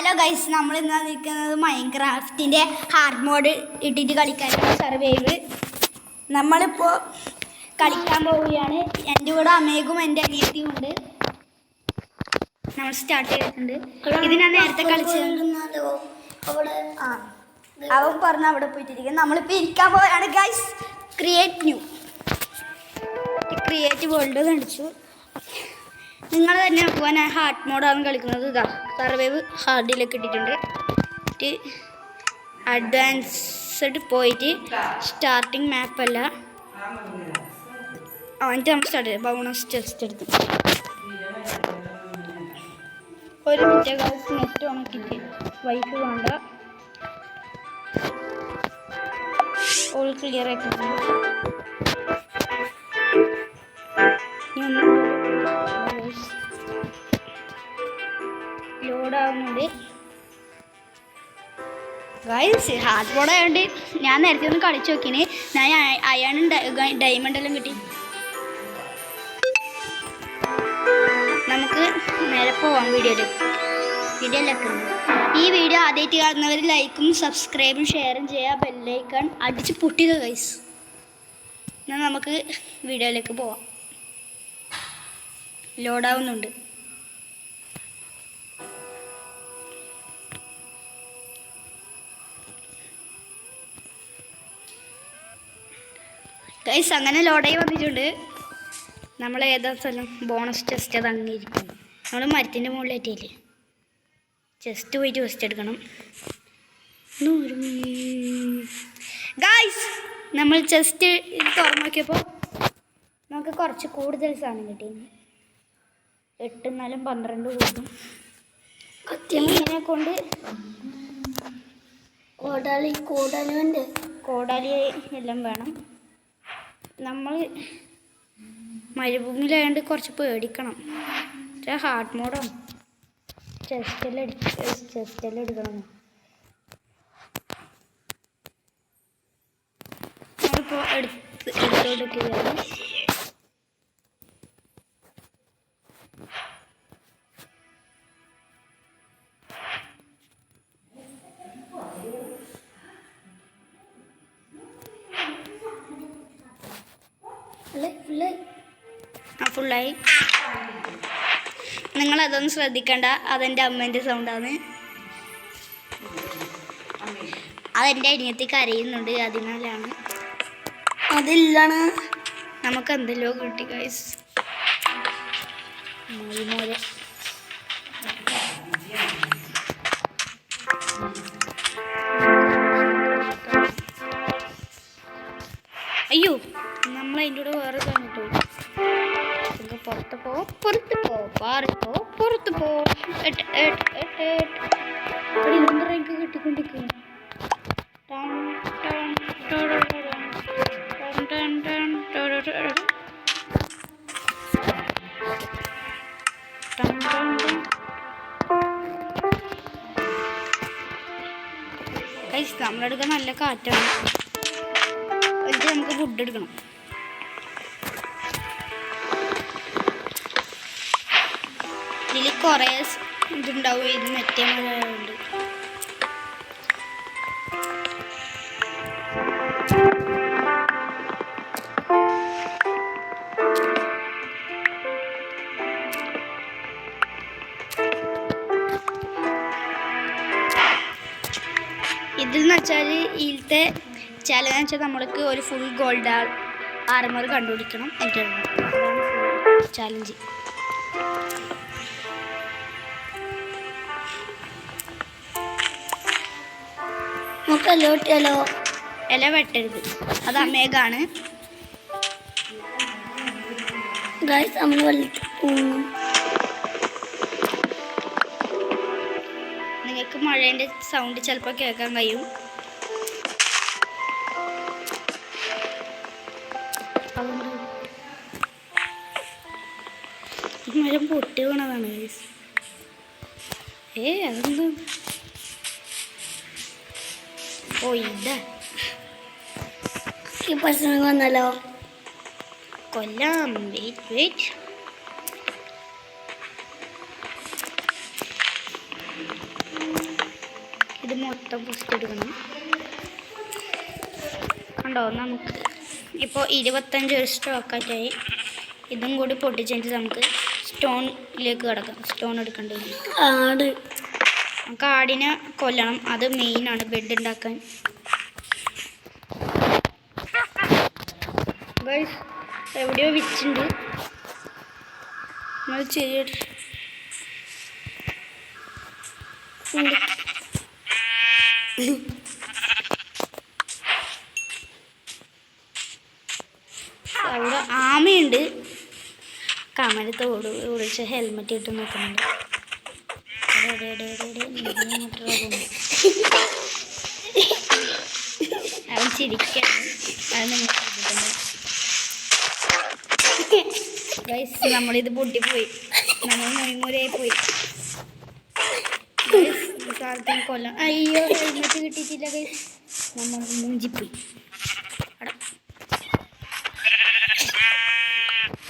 Hello guys നമ്മൾ ഇന്ന് നിൽക്കുന്നത് മൈൻക്രാഫ്റ്റിന്റെ ഹാർഡ് മോഡ് ഇട്ടിട്ട് കളിക്കാനുള്ള സർവൈവ് നമ്മളിപ്പോൾ കളിക്കാൻ പോവുകയാണ്. എന്റെ കൂടെ അമേഘും എന്റെ അനിയത്തിയും ഉണ്ട്. നമ്മൾ സ്റ്റാർട്ട് ചെയ്തിട്ടുണ്ട്. ഇത് ഞാൻ നേരത്തെ കളിച്ചത്. അവൻ പറഞ്ഞ അവിടെ പോയിട്ടിരിക്കും നമ്മളിപ്പോൾ ഇരിക്കാൻ പോവുകയാണ് guys create new create world കണ്ടിച്ചു നിങ്ങൾ തന്നെ പോകാൻ ഹാർട്ട് ഹാർഡ് മോഡാണ് കളിക്കുന്നത്. ഇതാ. സർവൈവ് ഹാർഡിലേക്ക് ഇട്ടിട്ടുണ്ട്. അഡ്വാൻസ്ഡ് പോയിട്ട് സ്റ്റാർട്ടിങ് മാപ്പല്ല അവന്റെ നമ്മൾ സ്റ്റാർട്ട് ബൗണസ് ടെസ്റ്റ് എടുത്തു. ഒരു മിനിറ്റ് ഗൈസ് നെറ്റ് ഉണക്കിട്ട് വൈഫ് വേണ്ട. ഓൾ ക്ലിയർ ആയിട്ടുണ്ട്. ഹാർഡ് ബോർഡ് ആയതുകൊണ്ട് ഞാൻ നേരത്തെ ഒന്ന് കളിച്ചു നോക്കിന്. ഞാൻ അയാണും ഡയമണ്ട് എല്ലാം കിട്ടി. നമുക്ക് നേരെ പോവാം വീഡിയോയിലേക്ക് വീഡിയോയിലേക്ക് ഈ വീഡിയോ ആദ്യമായിട്ട് കാണുന്നവർ ലൈക്കും സബ്സ്ക്രൈബും ഷെയറും ചെയ്യുക. ബെല്ലൈക്കൺ അടിച്ച് പൊട്ടിയത് ഗൈസ് എന്നാൽ നമുക്ക് വീഡിയോയിലേക്ക് പോവാം. ലോഡാവുന്നുണ്ട് ഗൈസ് അങ്ങനെ ലോഡായി വന്നിട്ടുണ്ട്. നമ്മൾ ഏതാ സ്ഥലം? ബോണസ് ചെസ്റ്റ് അത് നമ്മൾ മരത്തിന്റെ മുകളിലേറ്റില്ലേ ചെസ്റ്റ് പോയിട്ട് ചെസ്റ്റ് എടുക്കണം. ഗായ്സ് നമ്മൾ ചെസ്റ്റ് തുറന്നു നോക്കിയപ്പോൾ നമുക്ക് കുറച്ച് കൂടുതൽ സാധനം കിട്ടിയിരുന്നു എട്ട് നാലും പന്ത്രണ്ട് കൂടും. ഇതിനെ കൊണ്ട് കോടാലി കോടാലുണ്ട് കോടാലി എല്ലാം വേണം. നമ്മൾ മരുഭൂമിയിലായതുകൊണ്ട് കുറച്ച് പേടിക്കണം. ഹാർട്ട് മോഡോ ചെസ്റ്റെല്ലാം എടുക്ക എടുക്കണം. നമ്മളിപ്പോൾ എടുത്ത് എടുത്തോണ്ടിരിക്കുകയാണ് ആ നിങ്ങൾ നിങ്ങളതൊന്നും ശ്രദ്ധിക്കണ്ട. അതെന്റെ അമ്മേന്റെ സൗണ്ടാണ്. അതെന്റെ അനിയത്തി കരയുന്നുണ്ട് അതിനാലാണ്. അതില്ലാണ് നമുക്ക് എന്തെല്ലോ കിട്ടി കൈസ് മോര് നമ്മളെടുക്കാൻ നല്ല കാറ്റാണ്. എന്നിട്ട് നമുക്ക് ഫുഡ് എടുക്കണം. ഇതിൽ കുറേ ഇതുണ്ടാവും ഇത് മറ്റേ മലയുണ്ട് ഇതിൽ വെച്ചാൽ ഇതിലത്തെ ചിലതെന്ന് വെച്ചാൽ നമ്മൾക്ക് ഒരു ഫുൾ ഗോൾഡ് ആർമർ കണ്ടുപിടിക്കണം എനിക്ക് ചാലഞ്ച് ഇല വെട്ടരുത്. അത് അമേഘാണ്. നമ്മൾ നിങ്ങൾക്ക് മഴേന്റെ സൗണ്ട് ചിലപ്പോൾ കേൾക്കാൻ കഴിയും. മരം പൊട്ടി വീണതാണ്. ഏ അതെന്താ ഇതാ ഈ പ്രശ്നം വന്നല്ലോ കൊല്ലാം വെയിറ്റ് വെയിറ്റ് ഇത് മൊത്തം പൊസ്റ്റെടുക്കണം കണ്ടോ നമുക്ക് ഇപ്പോൾ ഇരുപത്തഞ്ച് ഒരു സ്റ്റോക്കാറ്റായി ഇതും കൂടി പൊട്ടിച്ചെങ്കിൽ നമുക്ക് സ്റ്റോണിലേക്ക് കിടക്കാം. സ്റ്റോൺ എടുക്കേണ്ടി നമുക്ക് ആടിനെ കൊല്ലണം. അത് മെയിനാണ് ബെഡ് ഉണ്ടാക്കാൻ എവിടെയോ വിച്ചുണ്ട് നമ്മൾ ചെയ്യട്ടെ അവിടെ ആമയുണ്ട്. കമലത്തോട് വിളിച്ച് ഹെൽമെറ്റ് ഇട്ട് നിൽക്കുന്നുണ്ട്. അവൻ ചിരിക്കണം അത് ശ്രദ്ധിക്കണം ഗൈസ് നമ്മളിത് നമ്മൾ മൊയ്മൂരായി പോയി കൊല്ലം. അയ്യോ ഹെൽമെറ്റ് കിട്ടിയിട്ടില്ല ഗൈസ് നമ്മൾ മൂഞ്ചിപ്പോയി.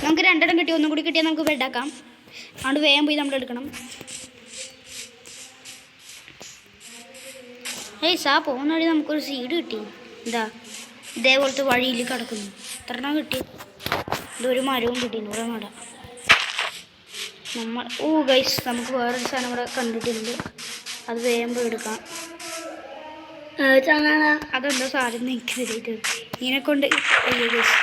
നമുക്ക് രണ്ടെണ്ണം കിട്ടി. ഒന്നും കൂടി കിട്ടിയാൽ നമുക്ക് ബെഡാക്കാം അതുകൊണ്ട് വേഗം പോയി നമ്മൾ എടുക്കണം ഏയ് സാ പോകുന്ന വഴി നമുക്കൊരു സീഡ് കിട്ടി. എന്താ? ഇതേപോലത്തെ വഴിയിൽ കിടക്കുന്നു. എത്രണ്ണം കിട്ടി? ഇതൊരു മരവും കിട്ടി ഇവിടെ നട നമ്മൾ ഓ ഗൈസ് നമുക്ക് വേറൊരു സാധനം ഇവിടെ കണ്ടിട്ടുണ്ട്. അത് പോയി എടുക്കാം. അതെന്താ സാധനം എനിക്ക് തരീട്ട് ഇതിനെ കൊണ്ട് ഗൈസ്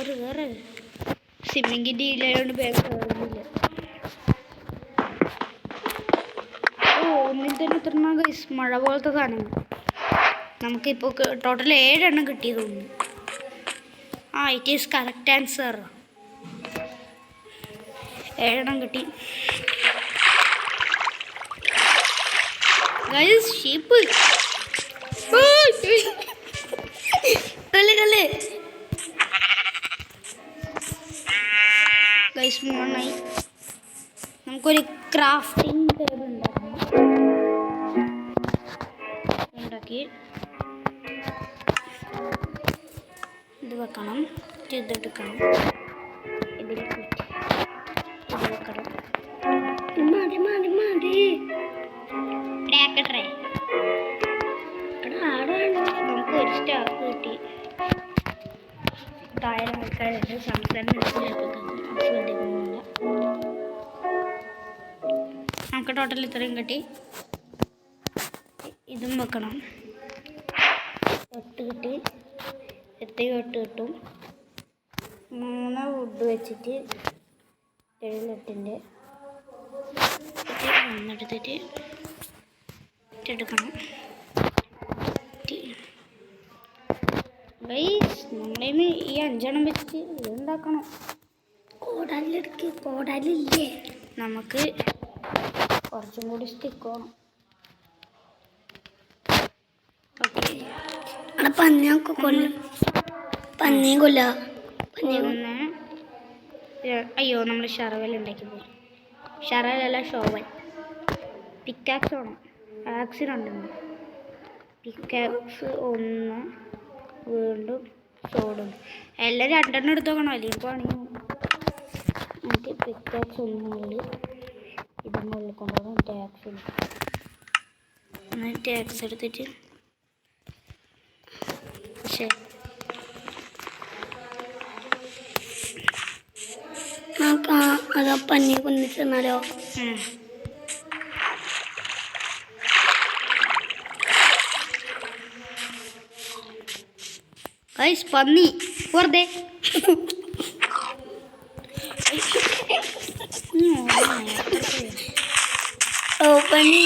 ഒരു വേറെ സ്വിമ്മിങ്ങിന്റെ ഇല്ലായതുകൊണ്ട് ബാഗ് കയറുന്നില്ല ഓ ഒന്നിൽ തന്നെ എത്ര ഗൈസ് മഴ പോലത്തെ സാധനങ്ങൾ നമുക്കിപ്പോൾ ടോട്ടൽ ഏഴെണ്ണം കിട്ടിയത് തോന്നുന്നു. ആ ഇറ്റ് ഈസ് കറക്റ്റ് ആൻസർ ഏഴെണ്ണം കിട്ടി. ഗൈസ് ഷീപ്പ് കല്ല് കല്ല് മൂന്നെണ്ണായി നമുക്കൊരു ക്രാഫ്റ്റിംഗ് ടേബിൾ ഉണ്ടാക്കണം ഉണ്ടാക്കി. ഇത് വെക്കണം. കുറ്റി. ഇത് വെക്കണം. മതി നമുക്ക് കിട്ടി. താഴെ ആൾക്കാരുണ്ട് സംസാരം ടോട്ടൽ ഇത്രയും കിട്ടി. ഇതും വെക്കണം. എട്ട് കിട്ടി. എത്രയും എട്ട് കിട്ടും മൂന്ന് വുഡ് വെച്ചിട്ട് എഴുന്നെട്ടിന്റെ ഒന്നെടുത്തിട്ട് എടുക്കണം ഗൈസ് നമ്മളിന്ന് ഈ അഞ്ചെണ്ണം വെച്ചിട്ട് ഇതുണ്ടാക്കണം കോടാലിലെടുക്ക്. കോടാലില്ലേ? നമുക്ക് കുറച്ചും കൂടി സ്റ്റിക്കും. അവിടെ പന്നിയൊക്കെ കൊല്ലും. പന്നിയും കൊല്ല. പന്നിയെ കൊല്ലും. ഒന്ന് ര- അയ്യോ നമ്മൾ ഷറവൽ ഉണ്ടാക്കി പോയി. ഷറവലല്ല ഷോവൽ. പിക്കാക്സ് വേണം. ആക്സിഡുണ്ട് പിക്കാക്സ് ഒന്ന് വീണ്ടും സോഡും എല്ലാം രണ്ടെണ്ണം എടുത്ത് നോക്കണം. അല്ലെങ്കിൽ ആണെങ്കിൽ നമുക്ക് പിക്കാക്സ് ഒന്നുള്ളിൽ ഇത് ഉള്ളിൽ കൊണ്ടുപോകണം ടാക്സ് എന്നിട്ട് ടാക്സ് എടുത്തിട്ട്. പക്ഷേ നമുക്ക് അതാ പന്നിയെ കൊന്നിട്ട് തന്നാലോ പന്നി വെറുതെ. പന്നി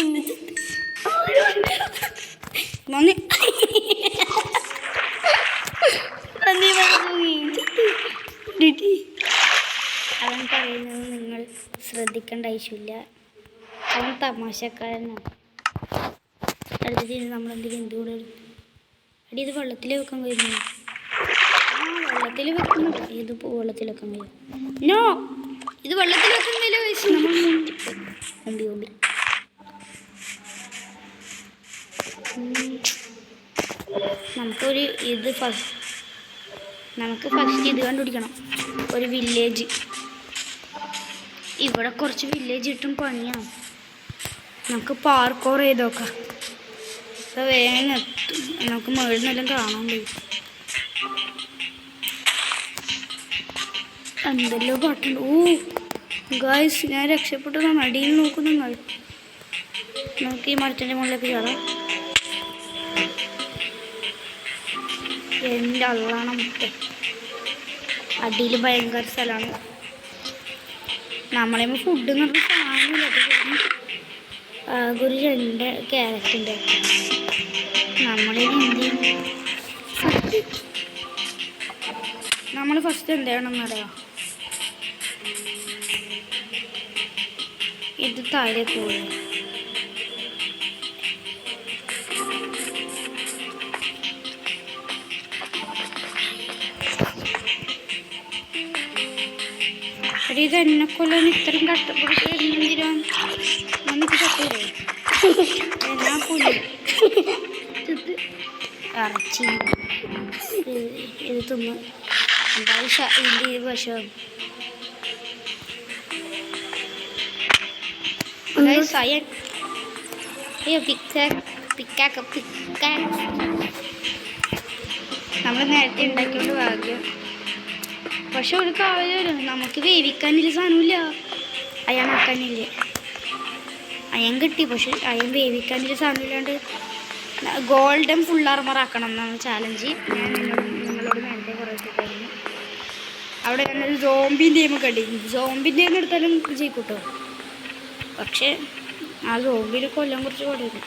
പന്നി മരിച്ചുപോയി. ഡിറ്റി. അവൻ പറയുന്നത് നിങ്ങൾ ശ്രദ്ധിക്കേണ്ട ആവശ്യമില്ല അവൻ തമാശക്കാരനാണ് അടുത്തിട്ട് നമ്മൾ എന്തെങ്കിലും എന്തുകൂടെ അടി ഇത് വെള്ളത്തിൽ വെക്കാൻ കഴിയുന്നു വെള്ളത്തിൽ വെക്കുന്നു ഇത് വെള്ളത്തിൽ വെക്കാൻ കഴിയും നോ ഇത് വെള്ളത്തിൽ വെക്കാൻ കഴിയില്ല മുന്തിപ്പോയി. മുമ്പി നമുക്കൊരു ഇത് ഫസ്റ്റ് നമുക്ക് ഫസ്റ്റ് ഇത് കണ്ടുപിടിക്കണം. ഒരു വില്ലേജ് ഇവിടെ കുറച്ച് വില്ലേജ് ഇട്ടും പണിയാണ്. നമുക്ക് പാർക്കോർ ചെയ്ത് നോക്കാം. അപ്പോൾ വേഗം എത്തും. നമുക്ക് മുകളിൽ നിന്നെല്ലാം കാണാൻ കഴിയും. എന്തെല്ലോ പാട്ടുണ്ട് ഓ ഗായ്സ് ഞാൻ രക്ഷപ്പെട്ടു. അടിയിൽ നോക്കുന്നു നിങ്ങൾ നമുക്ക് ഈ മരത്തിന്റെ മുകളിലേക്ക് കയറാം എന്റെ അള്ളാണ് മുട്ട അടിയിൽ ഭയങ്കര സ്ഥലമാണ്. നമ്മളെ ഫുഡ് എന്ന് പറഞ്ഞ സാധനമില്ല. രണ്ട് ക്യാരറ്റിന്റെ നമ്മളെ എന്ത് നമ്മൾ ഫസ്റ്റ് എന്ത് ഇത് താഴെ പോകും എടി ഇത് എന്നെ കൊല്ലാൻ ഇത്രയും കഷ്ടപ്പെട്ട് എന്തിനാ നമുക്ക് എന്നാ പുല്ല് ഇത് ഇറച്ചി. ഇത് തിന്ന്. എന്തായാലും ഇതിന്റെ ഇത് വിഷം സയൻ അയ്യോ പിക്കാക്ക് പിക്കാക്ക് പിക്കാക്ക് നമ്മൾ നേരത്തെ ഉണ്ടാക്കിയോണ്ട് ഭാഗ്യം. പക്ഷെ ഒരു കാവലോ നമുക്ക് വേവിക്കാനില്ല സാധനമില്ല. അയാൻ ആക്കാനില്ല. അയൻ കിട്ടി. പക്ഷെ അയൻ വേവിക്കാനില്ല സാധനമില്ലാണ്ട് ഗോൾഡൻ ഫുൾ ആർമർ ആക്കണം എന്നാണ് ചാലഞ്ച് ഞാൻ നിങ്ങളോട് നേരത്തെ കുറച്ചിട്ടായിരുന്നു അവിടെ ഞാനൊരു സോംബിന്റെയും കണ്ടി. സോംബിന്റെയും എടുത്താലും ജയിക്കൂട്ടോ? പക്ഷേ ആ സോംബിയിൽ കൊല്ലം കുറച്ച് കൊടുക്കും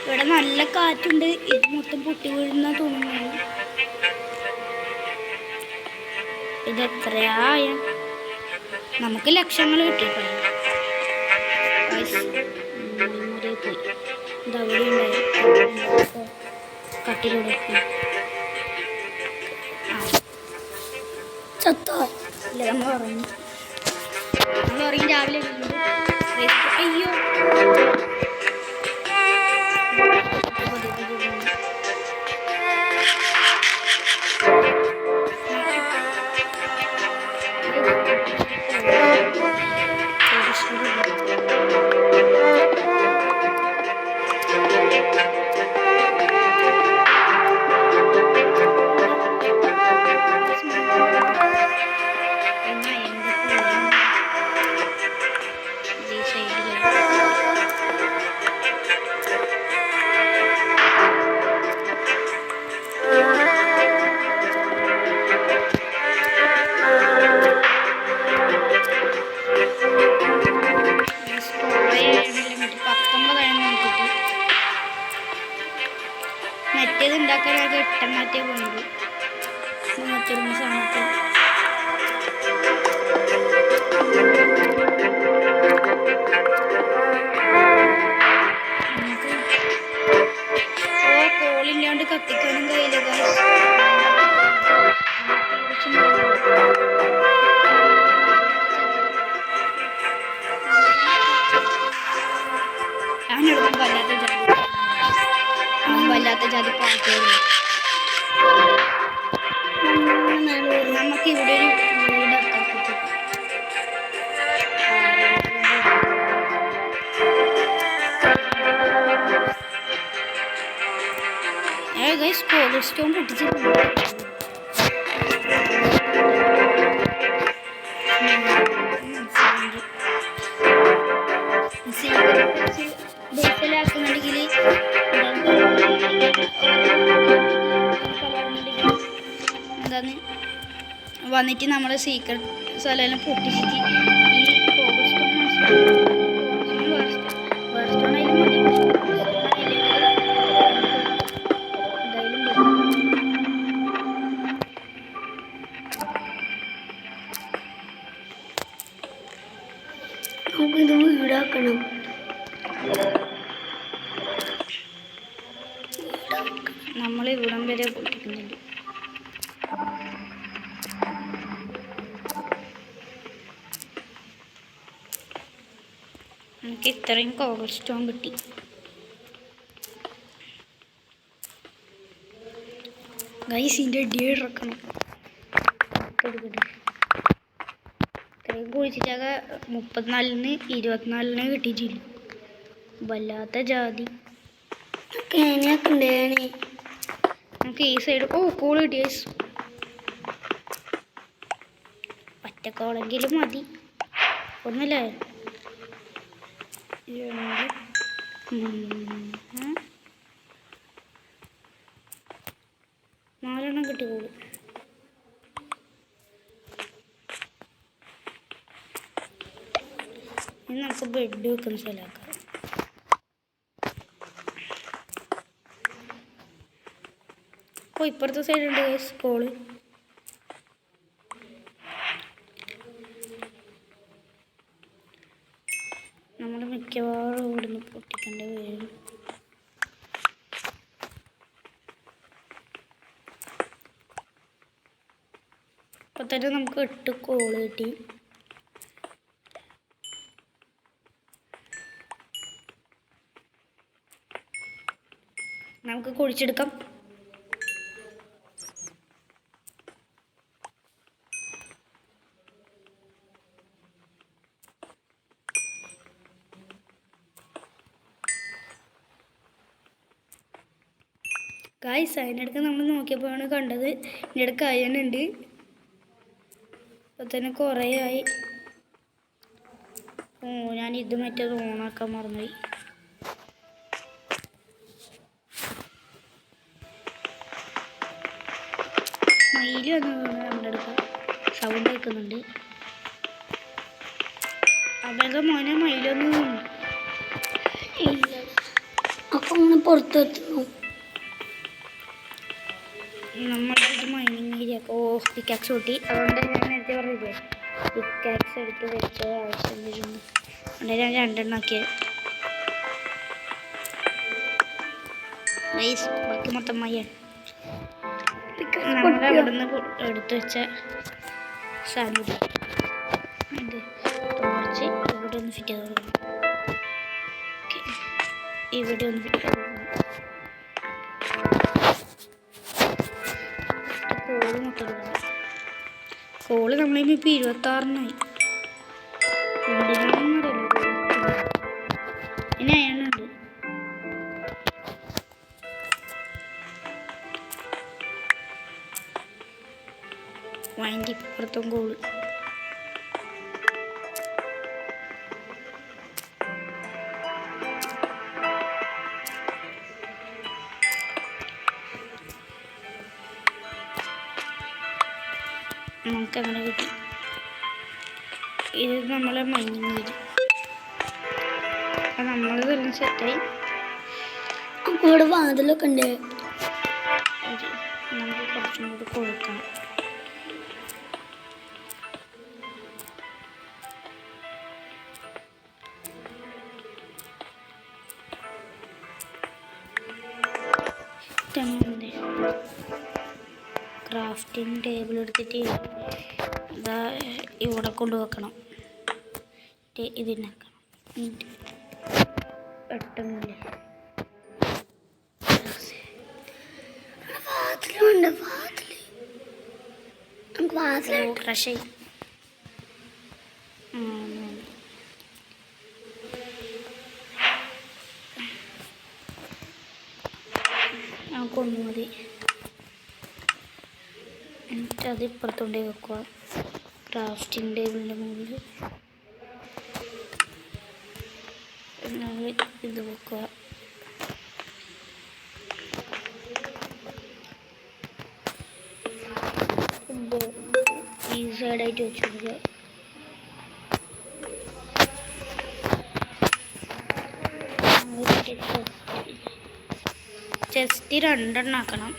ഇവിടെ നല്ല കാറ്റുണ്ട് ഇത് മൊത്തം പൊട്ടി വീഴുന്ന തോന്നുന്നു ഇത് എത്രയായ നമുക്ക് ലക്ഷങ്ങൾ കിട്ടിയിട്ടുണ്ട് ഇതവിടെ ഇല്ല നമ്മൾ ഉറങ്ങി നമ്മൾ ഉറങ്ങി രാവിലെ. അയ്യോ നമുക്ക് ഇവിടെ ഒരു വീടൊക്കെ കിട്ടും ഏ ഗൈസ് കോബിൾ സ്റ്റോൺ പൊട്ടിച്ചിട്ടുണ്ട് ബേസിലാക്കുന്നുണ്ടെങ്കിൽ വന്നിട്ട് നമ്മൾ സീക്രട്ട് സ്ഥലമെല്ലാം പൊട്ടിച്ചിട്ട് ഈ കോബിൾ വീടാക്കണം. നമ്മൾ ഇവിടം വരെ പൊട്ടിക്കുന്നുണ്ട്. നമുക്ക് ഇത്രയും കോബിൾ സ്റ്റോൺ കിട്ടി. ഗൈസ് ഇതിന്റെ ഡി ഇറക്കണം. ഇത്രയും കുഴിച്ചിട്ടൊക്കെ മുപ്പത്തിനാലിന് ഇരുപത്തിനാലിന് കിട്ടിയിട്ടില്ല. വല്ലാത്ത ജാതി. നമുക്ക് ഈ സൈഡ് ഓ കൂൾ കിട്ടി ഗൈസ് ഒറ്റക്കോളെങ്കിലും മതി. ഒന്നല്ലേ രണ്ട് മൂന്ന് നാലെണ്ണം കിട്ടി കൂടി ഇനി നമുക്ക് ബെഡ് വെക്കുന്ന സ്ഥലമാക്കാം ഓ ഇപ്പുറത്തെ സൈഡ് ഉണ്ട് സ്കൂൾ തന്നെ നമുക്ക് എട്ട് കോൾ കിട്ടി. നമുക്ക് കുഴിച്ചെടുക്കാം. ഗായ്സ് അതിനിടയ്ക്ക് നമ്മൾ നോക്കിയപ്പോഴാണ് കണ്ടത്. ഇടയ്ക്ക് അയനുണ്ട് അപ്പോൾ തന്നെ കുറേ ആയി. ഓ ഞാൻ ഇത് മറ്റേത് ഓണാക്കാൻ മറന്നുപോയി. മയിൽ നമ്മുടെ അടുത്ത് സൗണ്ട് കേൾക്കുന്നുണ്ട്. അവരുടെ മോനെ മയിലൊന്നും ഇല്ല. അപ്പൊ അങ്ങനെ പുറത്തെത്തുന്നു ഓ പിക്കാക്സ് കൂട്ടി. അതുകൊണ്ട് ഞാൻ നേരത്തെ പറഞ്ഞില്ലേ പിക്കാക്സ് എടുത്ത് വെച്ച ആവശ്യം വരുന്നു അതുകൊണ്ട് ഞാൻ രണ്ടെണ്ണം ആക്കിയത് നൈസ് ബാക്കി മൊത്തം മയ്യാണ് നമ്മുടെ അവിടെ നിന്ന് എടുത്ത് വെച്ച സാധനം ഇവിടെ ഒന്ന് ഫിറ്റ് ചെയ്ത് കൊടുക്കണം ഓക്കെ ഇവിടെ ഒന്ന് ഫിറ്റ് ചെയ്ത് നമ്മളിപ്പോൾ ഇരുപത്താറിനായി. എന്തിനാണെന്നറിയില്ല നമുക്ക് അങ്ങനെ കിട്ടും. ഇത് നമ്മളെ മഞ്ഞ വരും. അപ്പം വരും സെറ്റായി അപ്പൊ ഇവിടെ വാതിലൊക്കെ ഉണ്ട്. നമുക്ക് കുറച്ചും കൂടി കൊടുക്കണം. ക്രാഫ്റ്റിംഗ് ടേബിൾ എടുത്തിട്ട് ഇതാ ഇവിടെ കൊണ്ടുവെക്കണം വെക്കണം. ഇതിനക്കണം പെട്ടെന്ന് പെട്ടെന്നില്ലേ. വാതിലുണ്ട് വാതിൽ നമുക്ക് വാതിൽ ക്രഷ് നമുക്കൊന്നു മതി എന്നിട്ട് വെക്കുക. ക്രാഫ്റ്റിംഗ് ടേബിളിന്റെ മുകളിൽ. ഇത് വെക്കുക. ഈ സൈഡായിട്ട് ചെസ്റ്റ് രണ്ടെണ്ണം ആക്കണം.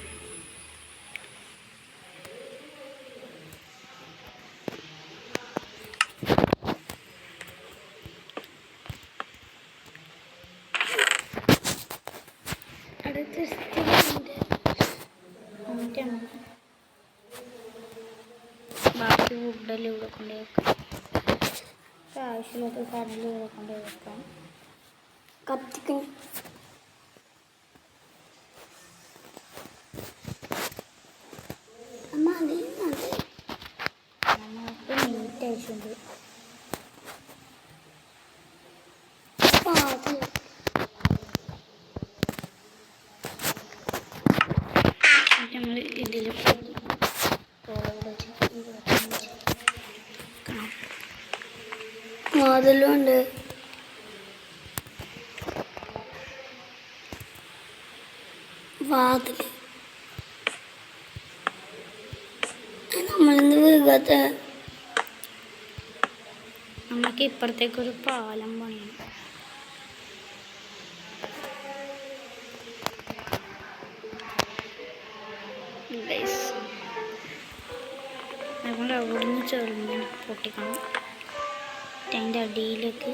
കൂടുതൽ ഇവിടെ കൊണ്ടുപോയി വെക്കാം. ആവശ്യമുള്ളത് കടലിൽ ഇവിടെ കൊണ്ടുപോയി വെക്കാം. കത്തിക്കും. വാതിലുണ്ട് വാതിൽ നമ്മളിന്ന് വീകാത്ത നമുക്ക് ഇപ്പുറത്തേക്കൊരു പാലം പണിയണം. അതുകൊണ്ട് അവിടുന്ന് ചെറുങ്ങനെ പൊട്ടിക്കണം. അടിയിലേക്ക്.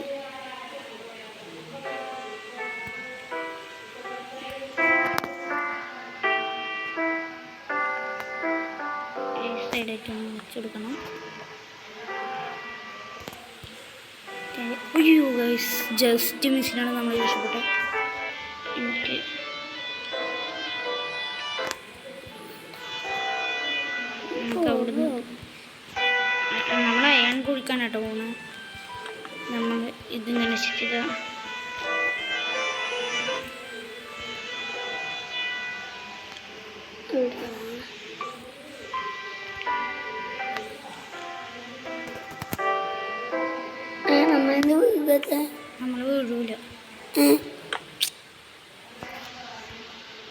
വെച്ചെടുക്കണം അയ്യോ ഗൈസ് ജസ്റ്റ് മിസ്സിലാണ് നമ്മൾ രക്ഷപ്പെട്ടത് എനിക്ക് നമുക്ക് അവിടുന്ന് നമ്മൾ അയൺ കുഴിക്കാൻ കേട്ടോ പോണത് നമ്മൾ ഇതിങ്ങനെ ചെയ്യുക നമ്മൾ വീഴൂല.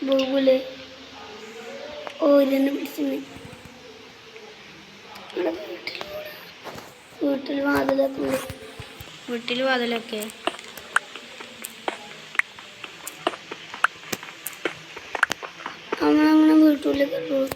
ബോബുൽ ഓരന്നെ പിടിച്ചിന് വീട്ടിൽ വാതിലൊക്കെ വീട്ടിൽ വാതിലൊക്കെ. നമ്മളങ്ങനെ വീട്ടിലേക്ക് പോകും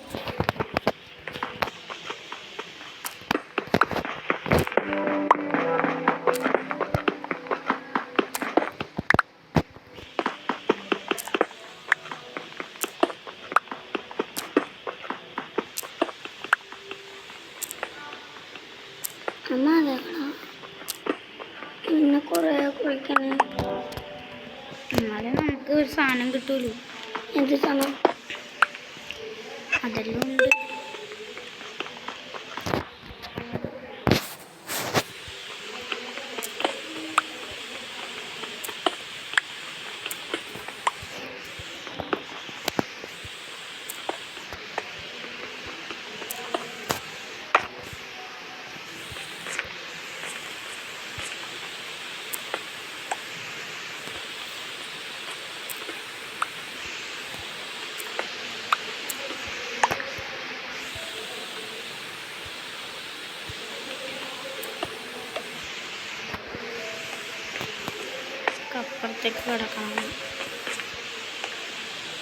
അപ്പുറത്തേക്ക് കിടക്കണം.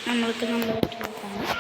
നമ്മൾക്ക് നമ്മൾ വീട്ടിൽ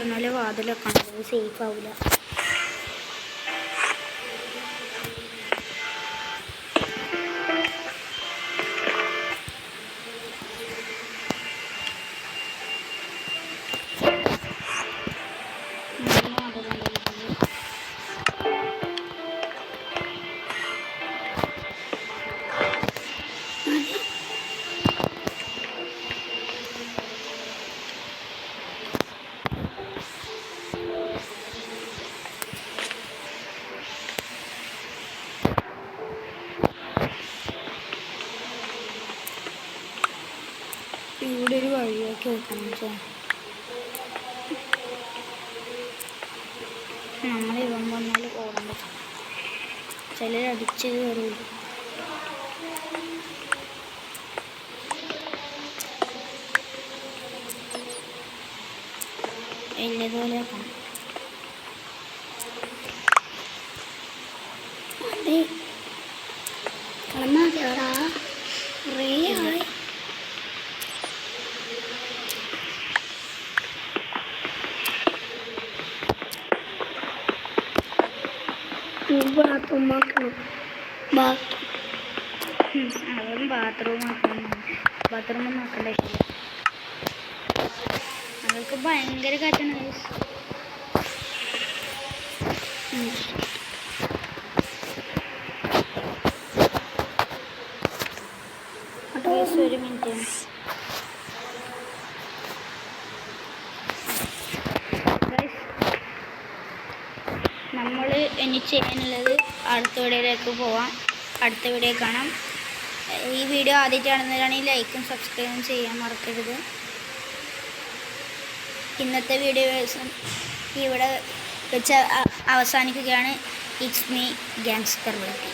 പറഞ്ഞ പോലെ വാതിലൊക്കെ സേഫ് ആവില്ല വെക്കണം നമ്മൾ ഇവൻ വന്നാൽ പറ്റും ചിലർ അടിച്ച് കയറില്ല വലിയതുപോലെ ആക്കണം അതെ കിടന്നാ കേടാ കുറേ ആയി ബാത്റൂം ആക്കണം ബാത്റൂം അതും ബാത്റൂം ആക്കണം ബാത്റൂം ആക്കണ്ട ആവശ്യമില്ല അവൾക്ക് ഭയങ്കര കാറ്റാണ് ഒരു മിനിറ്റ് നമ്മൾ ഇനി ചെയ്യാനുള്ളത് അടുത്ത വീഡിയോയിലേക്ക് പോവാം. അടുത്ത വീഡിയോ കാണാം. ഈ വീഡിയോ ആദ്യമായിട്ടാണെന്നവരാണെങ്കിൽ ലൈക്കും സബ്സ്ക്രൈബും ചെയ്യാൻ മറക്കരുത്. ഇന്നത്തെ വീഡിയോ ഇവിടെ വെച്ച് അവസാനിക്കുകയാണ്. ഇറ്റ്സ് മീ ഗ്യാങ്സ്റ്റർ വെട്ടി